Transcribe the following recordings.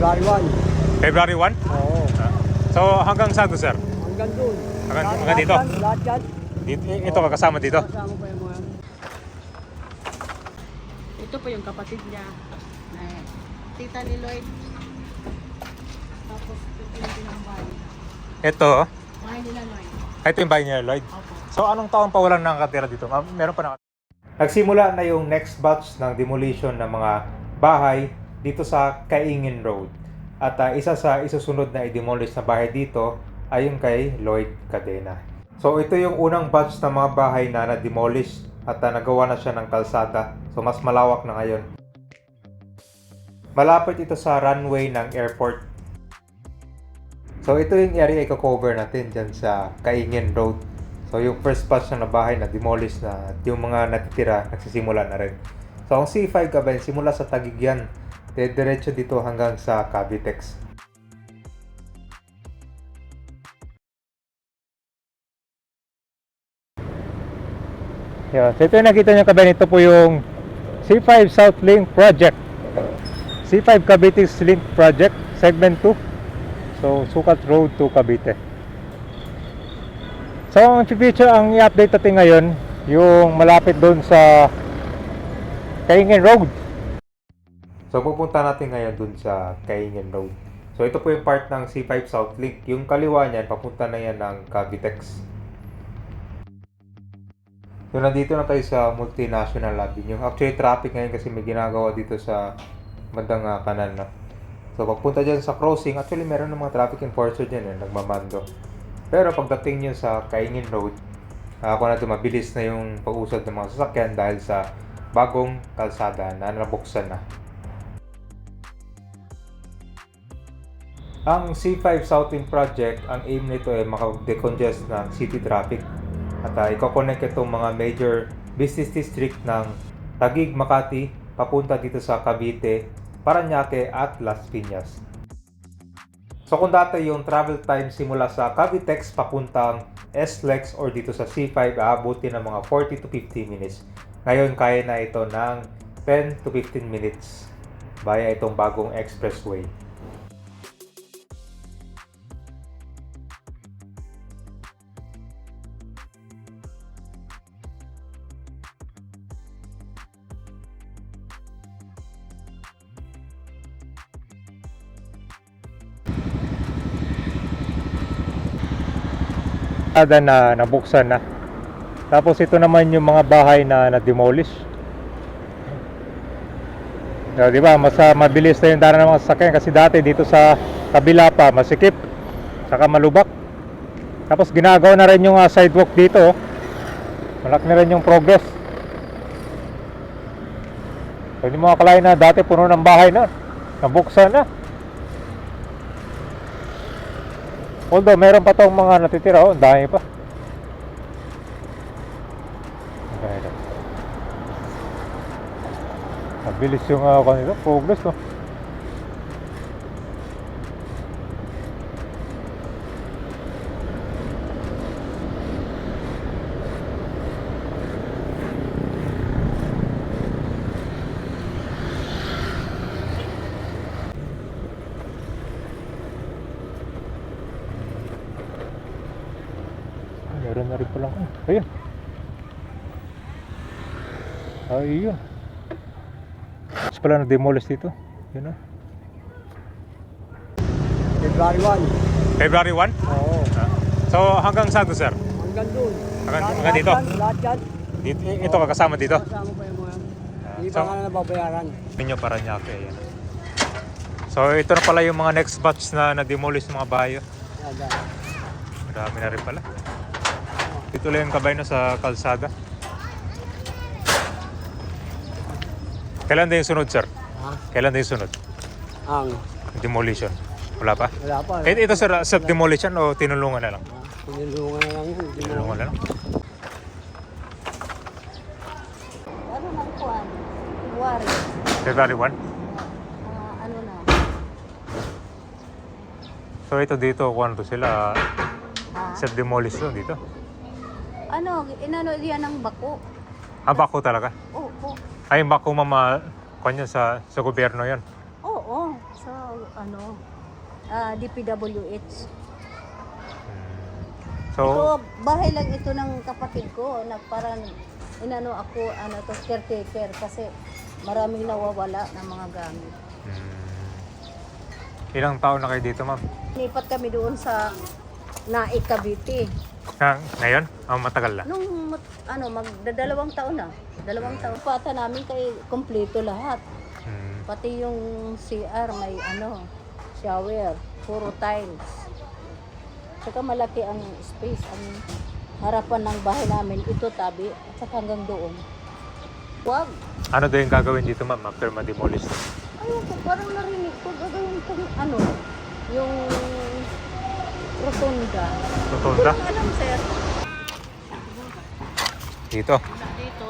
February 1. February 1? Oo. So hanggang saan to sir? Hanggang doon. Hanggang- Lahat- hanggang dito? Lahat yan. Dito, ito ka kasama dito? Kasama pa yung mga... Ito po yung kapatid niya. Tita ni Lloyd. Tapos ito yung pinambahay. Ito, Bahay nila Lloyd. ito yung bahay niya Lloyd. Opo. So anong taon pa walang nakatira dito? Ah, meron pa na Nagsimula na yung next batch ng demolition ng mga bahay dito sa Kaingin Road. At ah, isa sa isusunod na i-demolish na bahay dito ay yung kay Lloyd Cadena. So ito yung unang batch ng mga bahay na na-demolish at ah, nagawa na siya ng kalsada. So mas malawak na ngayon. Malapit ito sa runway ng airport. So ito yung area i-cover natin dyan sa Kaingin Road. So yung first batch na bahay na demolish na yung mga natitira nagsisimula na rin. So ang C5 kabay simula sa Tagig yan. Diretso dito hanggang sa Cavitex. Yeah, so ito yung nakita nyo kabay ito po yung C5 South Link Project. C5 Cavite Link Project, segment 2. So, Sukat Road to Cavite. So, ang feature ang i-update natin ngayon, yung malapit doon sa Kaingin Road. So, pupunta natin ngayon doon sa Kaingin Road. So, ito po yung part ng C5 South Link. Yung kaliwa niyan, papunta na yan ng Cavitex. So, nandito na tayo sa Multinational Avenue. Actually, traffic ngayon kasi may ginagawa dito sa bandang ah, kanan. No? So, pagpunta dyan sa crossing, actually, meron ng mga traffic enforcer dyan, eh, nagmamando. Pero pagdating nyo sa Kaingin Road, ako na ito mabilis na yung pag-usad ng mga sasakyan dahil sa bagong kalsada na nabuksan na. Ang C5 Southwind Project, ang aim nito ay maka-decongest ng city traffic at uh, i-connect itong mga major business district ng Taguig, Makati papunta dito sa Cavite, Paranaque at Las Piñas. So kung dati yung travel time simula sa Cavitex papuntang SLEX or dito sa C5 aabuti ng mga 40 to 50 minutes. Ngayon kaya na ito ng 10 to 15 minutes via itong bagong expressway. Ada na nabuksan na. Tapos ito naman yung mga bahay na na-demolish. So, di ba, mas ah, mabilis na yung daan ng mga sasakyan kasi dati dito sa kabila pa masikip, saka malubak. Tapos ginagawa na rin yung ah, sidewalk dito. Malaki na rin yung progress. So, mo akalain na dati puno ng bahay na. Nabuksan na. Although meron pa tong mga natitira, oh, dami pa. Okay. Mabilis yung uh, kanila, progress no. Meron na rin palang, ayun. Ayun. Mas pala na-demolish dito. Yun na. February 1. February 1? Oo. So hanggang saan to sir? Hanggang doon. Hanggang- Lahat- hanggang dito? Lahat yan, yan. Dito, ito ka kasama dito? Kasama pa yung mga... Hindi so- pa nga nababayaran. Minyo Paranaque, ayan. So ito na pala yung mga next batch na na-demolish ng mga bayo. Yan, yan. Marami na rin pala. Dito lang yung kabay na sa kalsada. Kailan din yung sunod, sir? Ha? Kailan din yung sunod? Ang... Demolition. Wala pa? Wala pa. Eh, ito, sir, self-demolition o tinulungan na lang? Ha? Tinulungan na lang yun. Tinulungan na lang. Ano nang kuwan? February. February 1? Ah, ano na? So ito dito, kung ano to sila, Ah, self-demolish to dito. Ano, inano diyan ng bako. Ah, bako talaga. Oo, oo. Ay, bako mama, kanya sa, sa gobyerno yan. Oo. Oo, so ano, ah, DPWH. So, Ito, bahay lang ito ng kapatid ko na parang inano ako, ano to, caretaker kasi maraming nawawala ng mga gamit. mm, ilang taon na kayo dito, ma'am? Lipat kami doon sa Naik, Cavite. Na, ngayon? Oh, matagal na. Nung mat- ano, magdadalawang taon na. Dalawang taon. Pata namin kay kompleto lahat. Mm, Pati yung CR may ano, shower, puro tiles. Saka malaki ang space, ang harapan ng bahay namin, ito tabi, at saka hanggang doon. Wag. ano daw yung gagawin dito, ma'am, after ma-demolish? Ayun ko, parang narinig ko, gagawin kong ano, yung rotunda. Rotunda? Alam, sir. Dito. Dito.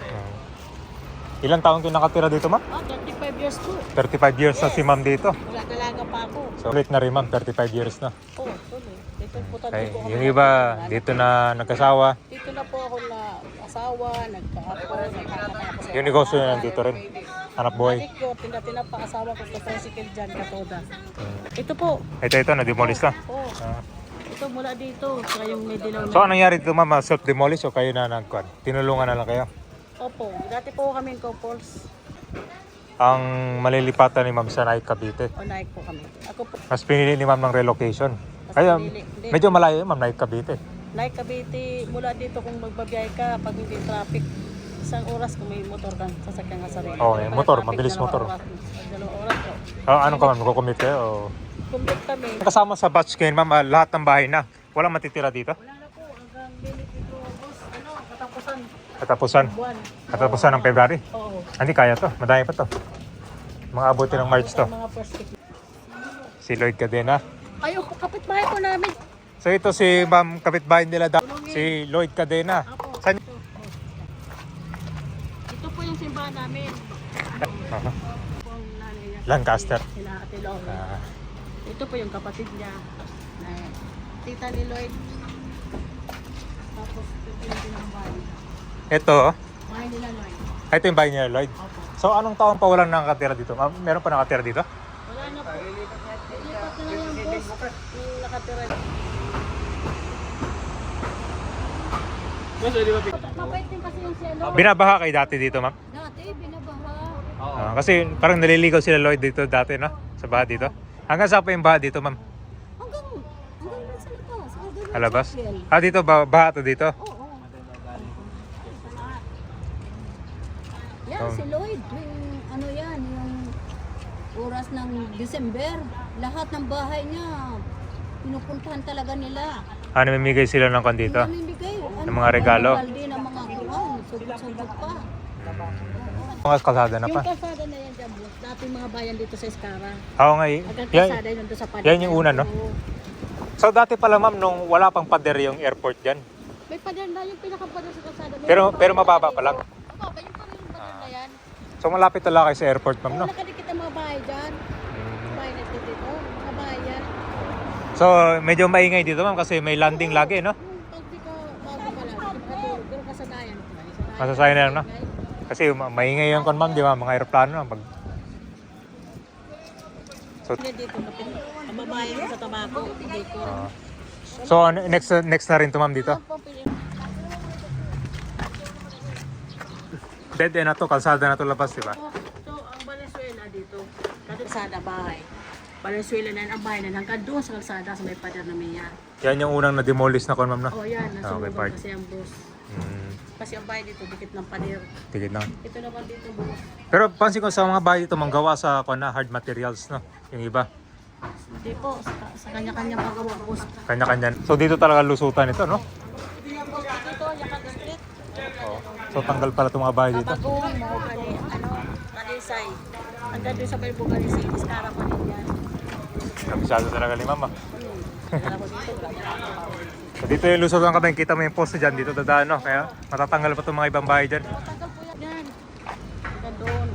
Ah. ilang taon kayo nakatira dito, ma'am? Oh, 35 years po. 35 years na si ma'am dito. Wala talaga pa ako. So, ulit na rin, ma'am, 35 years na. Oh, tuloy. Dito po tayo Ay, po kami yung iba, dito na nagkasawa. Dito na po ako na asawa, nagkaapo, sa Yung negosyo na nandito rin. Hanap buhay. Balik ko, tinda-tinda pa asawa ko sa tricycle dyan, katoda. Mm. Ito po. Ito, ito, na-demolish na. Oh, Ah. ito mula dito. Saka yung may dilaw na. So, anong nangyari dito, ma'am? Self-demolish o kayo na nagkuhan? Tinulungan na lang kayo? Opo, dati po kami couples. Ang malilipatan ni ma'am sa Naik Cavite. O Nike po kami. Ako po, Mas pinili ni ma'am ng relocation. Kaya, pinili. Hindi. medyo malayo yun, ma'am, Naik Cavite. Nike Cavite, mula dito kung magbabiyahe ka, pag hindi traffic, isang oras kung may motor ka, sasakyan ka sarili. Oo, Pag eh, motor, mabilis motor. Dalawang oras. Oh, anong ka, ma'am? Magkukumit kayo? O... Commute kami. Kasama sa batch kayo, ma'am, ah, lahat ng bahay na. Walang matitira dito? Wala na po, hanggang limit dito, boss, ano, katapusan, Katapusan. buwan. Katapusan ng February. Oo. Hindi kaya to. Madami pa to. Mga abuti ng March to. Mga first week. Si Lloyd Cadena. Ayun, kapitbahay po namin. So ito si ma'am kapitbahay nila da- si Lloyd Cadena. Apo. Saan? Ito, ito po yung simbahan namin. Aha. Ito po ang nanay niya. Lancaster. Sila Ate Laura. Ah, Ito po yung kapatid niya. Na, tita ni Lloyd. Tapos ito yung tinambahay. ito, oh. Bahay nila Lloyd. ito yung bahay niya Lloyd. Opo. So anong taon pa walang nakatira dito? Meron pa nakatira dito? Wala na po. Lipat na lang yung boss. Yung nakatira. Mabait din kasi yung si ano. Binabaha kayo dati dito, ma'am? Binabaha. Ah, kasi parang naliligaw sila Lloyd dito dati, no? Sa baha dito. Hanggang saan pa yung baha dito, ma'am? Hanggang, hanggang dun sa labas. hanggang dun sa Alabas? chapel. Ah, dito, ba baha to dito? Oo. Yan, Um, si Lloyd. Yung, ano yan, yung oras ng December. Lahat ng bahay niya, pinupuntahan talaga nila. Ah, namimigay sila ng kan dito? Namimigay. Ano, Ng mga regalo? Balde ng mga kuwan. Sugot-sugot pa. Mga kalsada na Yung pa. kalsada na yan dyan, boss. Dati mga bayan dito sa Escara. Oo nga, eh. Hanggang yan, kalsada yun doon sa pader. yan yung una, no? Oo. So dati pala ma'am, nung wala pang pader yung airport dyan. May pader na yung pinakapader sa kalsada. May Pero mga pero mababa pa lang. Mababa, yung pa rin yung pader na yan. So malapit talaga kayo sa airport ma'am, no? Wala nakadikit ang mga bahay dyan. Mm. Bahay na dito. Mga bahay yan. So medyo maingay dito ma'am kasi may landing lagi, no? Yung pag di ka bago pa lang, ka. Pero kasanayan ko na. Masasayan na, no? Kasi ma- maingay yung kon ma'am, di ba? Mga aeroplano no? Pag... So, dito. Ang babae sa tabako. Ah. so ano- next next na rin to ma'am dito? Dead end na to, kalsada na to labas, di ba? So, ang Valenzuela dito, kalsada bahay. Valenzuela na yan, ang bahay na hanggang doon sa kalsada sa may pader na may yan. Yan yung unang na-demolish na kon ma'am, no? Oh, yan, Ah, okay, nasunog kasi ang bus. Mm, Kasi ang bahay dito, dikit ng pader. tigit lang. Ito naman dito, bus. Pero pansin ko sa mga bahay dito, manggawa sa na hard materials, no? Yung iba, Hindi po, sa, sa kanya-kanya paggawa, bus. kanya-kanya. So dito talaga lusutan ito, no? Dito, Yakan Street, Oo. So tanggal pala itong mga bahay dito. Kabagong, mga kani, ano, Kalisay. Hanggang doon sa may Bugalisay, Iskara pa rin yan. Kabisado talaga ni mama. Hmm. Wala ko dito. So dito yung lusutan ka kita mo yung poste dyan, dito dadaan, no? Kaya matatanggal pa itong mga ibang bahay dyan. Tanggal po yan. Yan. Hanggang doon,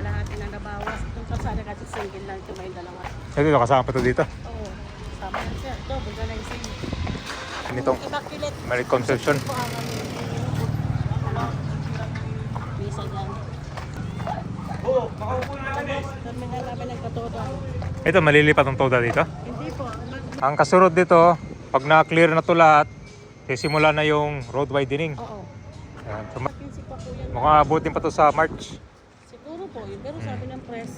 kalahati na nabawas. Itong kalsada kasi single lang ito, may dalawa. So dito, kasama pa ito dito. Oo. Sama yan siya. Ito, buga na yung single. Ganitong Mary Conception. ano. Dyan. Ng. Ito, malilipat ang toda dito. Hindi po. Ang kasunod dito, pag na-clear na to lahat, sisimula na yung road widening. Oo. Ayan. So, ma- 15 pa po yan. mukhang abutin pa to sa March. Siguro po. Yun. Pero sabi ng press,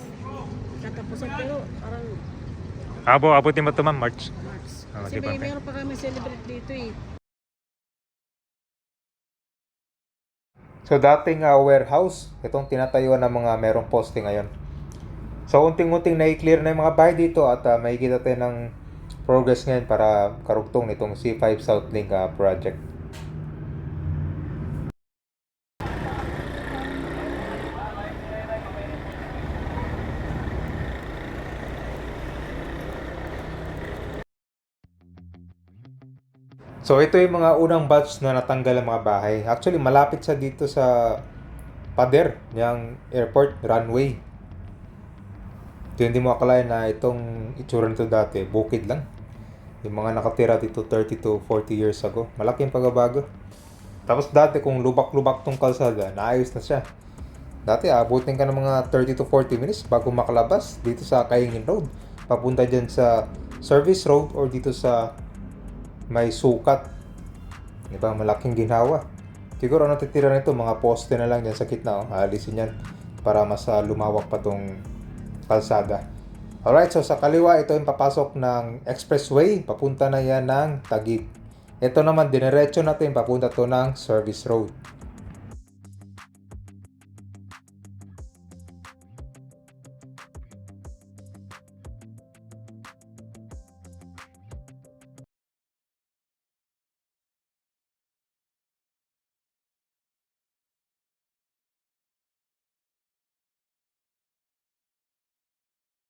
katapusan pero parang Abo, abutin pa to ma'am, March. March. Oo, Kasi di ba? may meron pa kami celebrate dito eh. So dating ah, warehouse, itong tinatayuan ng mga merong poste ngayon. So unting-unting na-clear na yung mga bahay dito at uh, makikita tayo ng progress ngayon para karugtong nitong C5 South Link ah, project. So ito yung mga unang batch na natanggal ang mga bahay. Actually malapit sa dito sa pader ng airport runway. Ito hindi mo akalain na itong itsura nito dati, bukid lang. Yung mga nakatira dito 30 to 40 years ago. Malaking pagbabago. Tapos dati kung lubak-lubak tong kalsada, naayos na siya. Dati abutin ka ng mga 30 to 40 minutes bago makalabas dito sa Kaingin Road. Papunta dyan sa Service Road or dito sa may sukat. Di ba? Malaking ginhawa. Siguro ang natitira nito, mga poste na lang yan sa gitna. Oh. Aalisin yan para mas ah, lumawak pa tong kalsada. Alright, so sa kaliwa, ito yung papasok ng expressway. Papunta na yan ng Tagig. Ito naman, dinerecho natin papunta to ng service road.